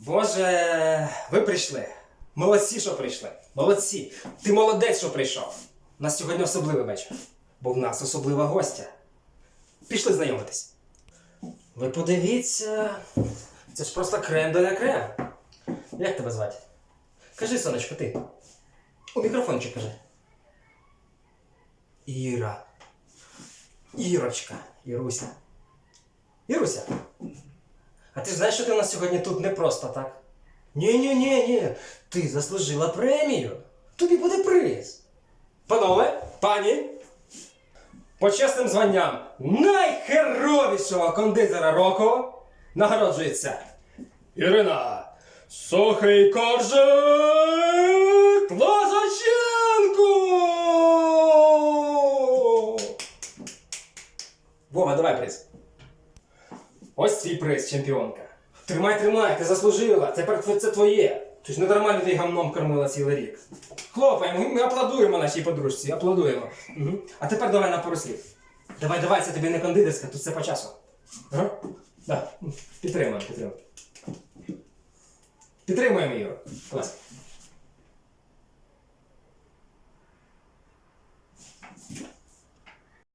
Боже, ви прийшли. Молодці, що прийшли. Молодці. Ти молодець, що прийшов. У нас сьогодні особливий вечір. Бо в нас особлива гостя. Пішли знайомитись. Ви подивіться. Це ж просто крем де ля крем. Як тебе звати? Кажи, сонечко, ти. У мікрофончик кажи. Іра. Ірочка. Іруся. Іруся. А ти ж знаєш, що ти у нас сьогодні тут не просто так? Ні, ні, ні, ні. Ти заслужила премію. Тобі буде приз. Панове, пані. Почесним званням найхеровішого кондитера року нагороджується Ірина Сухий коржик Лазаченко! Вова, давай приз. Ось твій приз, чемпіонка. Тримай, тримай, ти заслужила. Тепер це твоє. Ти ж не нормально ти гамном кормила цілий рік. Хлопаємо, ми аплодуємо нашій подружці, аплодуємо. Угу. А тепер давай на пару слів. Давай, давай, це тобі не кондитерська, тут все по часу. Ага? Да. Підтримуємо, підтримуємо. Підтримуємо Ігор. Клас.